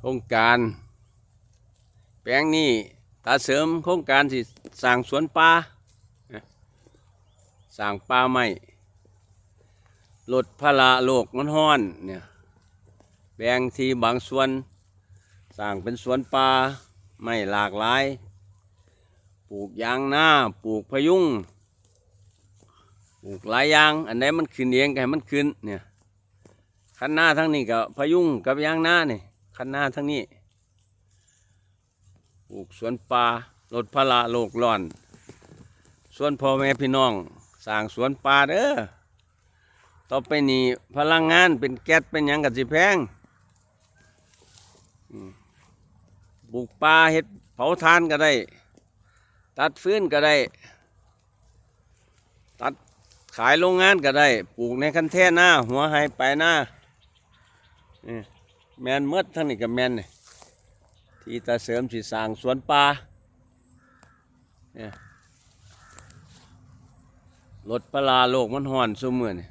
โครงการ แปลงนี้ตาเสริมโครงการสิสร้างสวนป่าสร้างป่าไม้ลดภาระโลกมันห้อนเนี่ยแบ่งที่บางส่วนสร้างเป็นสวนป่าไม้หลากหลาย ปลูกยางนาปลูกพยุงปลูกหลายยาง อันไหนมันขึ้นเองก็ให้มันขึ้นเนี่ยคันหน้าทั้งนี้กับพยุงกับยางนาเนี่ย คันหน้าทั้งนี้ปลูกสวนป่าลดภาระโลกร้อน สวนพ่อแม่พี่น้องสร้างสวนป่าเด้อต่อไปนี้พลังงานเป็นแก๊สเป็นยังกับสิแพงปลูกป่าเฮ็ดเผาทานก็ได้ ตัดฟื้นก็ได้ ตัดขายโรงงานก็ได้ ปลูกในคันแท่หน้า หัวไฮไปหน้านี่ แมนเมดทั้งนี้กับแมนนี่ที่ตาเสริมสีสางสวนป่าเนี่ยลดปลาโลกมันห่อนสมือนี่